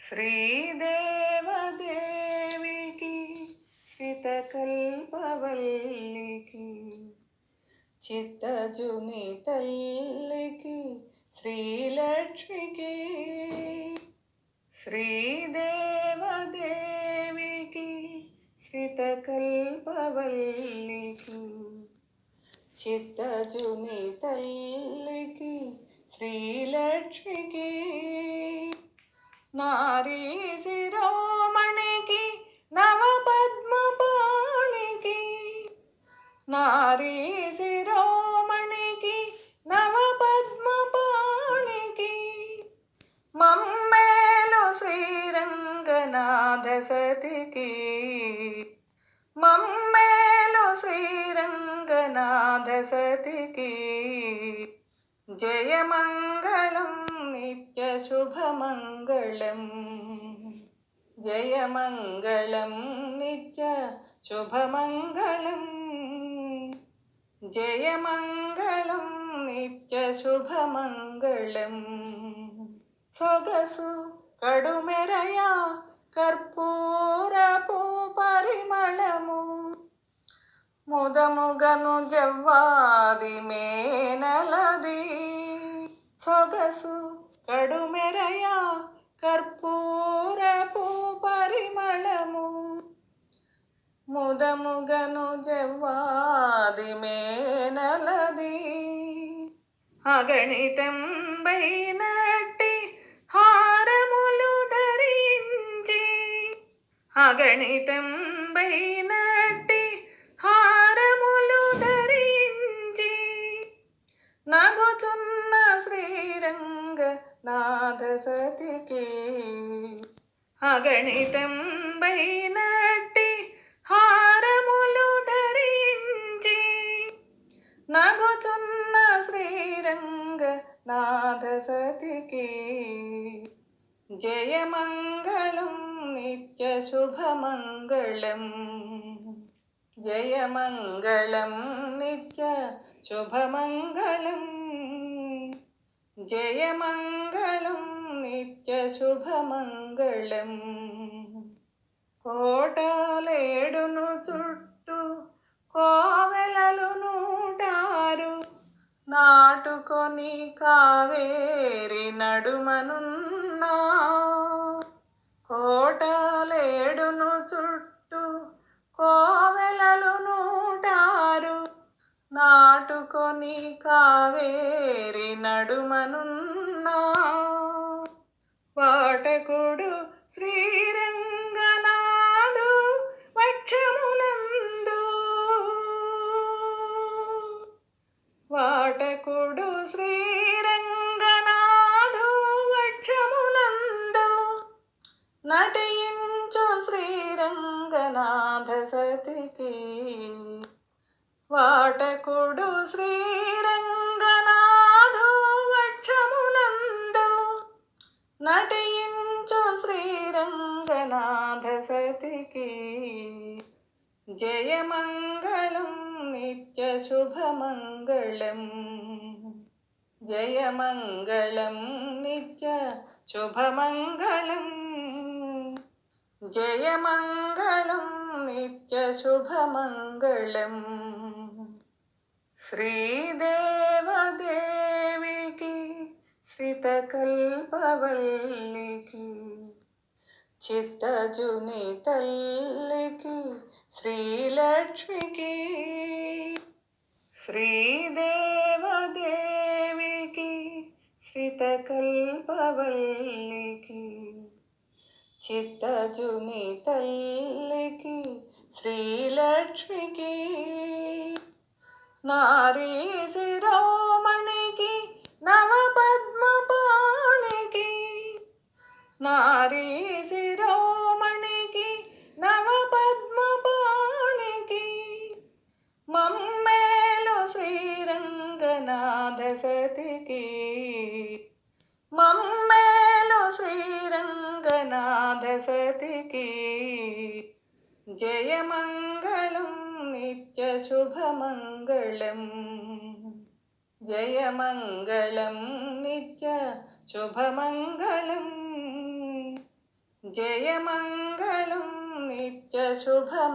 శ్రీదేవదేవికి శ్రితకల్పవల్లికి చిత్తజుని తల్లికి శ్రీలక్ష్మికి శ్రీదేవదేవికి శ్రితకల్పవల్లికి చిత్తజుని తల్లికి శ్రీలక్ష్మికి నారీ శిరోమణికి నవపద్మపాణికి. నారీ శిరోమణికి నవపద్మపాణికి. మమ్మేలు శ్రీరంగనాథ సతికి. మమ్మేలు శ్రీరంగనాథ సతికి. జయమంగళం നിത്യശുഭമംഗളം. ജയമംഗളം നിത്യ ശുഭമംഗളം ജയമംഗളം നിത്യ നിത്യശുഭമംഗളം. സൊഗസു കടുമെരയാ കർപ്പൂരപൂ പരിമളമു. മുതമുഖനു ജവ്വാതിമേനലതി. സ്വഗസു ముదముగను కడుమెరయ కర్పూరపు పరిమళము. ముదముగను జవ్వాది మేనలది. అగణితం బైనట్టి హారములు ధరించి. అగణితం బైనట్టి హారములు ధరించి. నగుచున్న శ్రీరంగ నాథ సతికి అగణితం బైనట్టి హారములు ధరించి నగుచున్న శ్రీరంగ నాథ సతికి జయమంగళం నిత్య శుభమంగళం జయమంగళం నిత్య శుభమంగళం జయమంగళం నిత్య శుభమంగళం కోటలేడును చుట్టూ కోవెలలు నూటారు నాటుకొని కావేరి నడుమనున్నా కోటలేడును చుట్టూ కో పట్టుకొని కావేరి నడుమనున్నా వాటకుడు శ్రీరంగనాథు వక్షమునందు. వాటకుడు శ్రీరంగనాథు వక్షమునందు నటించు శ్రీరంగనాథ సతికి. వాటకుడు శ్రీరంగనాథు వక్షమునందు నటించు శ్రీరంగనాథ సతికి జయమంగళం నిత్య శుభమంగళం జయమంగళం నిత్య శుభమంగళం జయమంగళం నిత్య శుభమంగళం శ్రీదేవదేవికి శ్రితకల్పవల్లికి చిత్తజుని తల్లికి శ్రీలక్ష్మికి శ్రీదేవదేవికి శ్రితకల్పవల్లికి చిత్తజుని తల్లికి శ్రీలక్ష్మికి నారీ శిరోమణికి నవపద్మపాణికి. నారీ శిరోమణికి నవపద్మపాణికి. మమ్మేలు శ్రీరంగనాథ సతికి. మమ్మేలు శ్రీరంగనాథ సతికి. జయమంగళం നിത്യശുഭമംഗളം. ജയമംഗളം നിത്യശുഭമംഗളം. ജയമംഗളം നിത്യശുഭമംഗളം.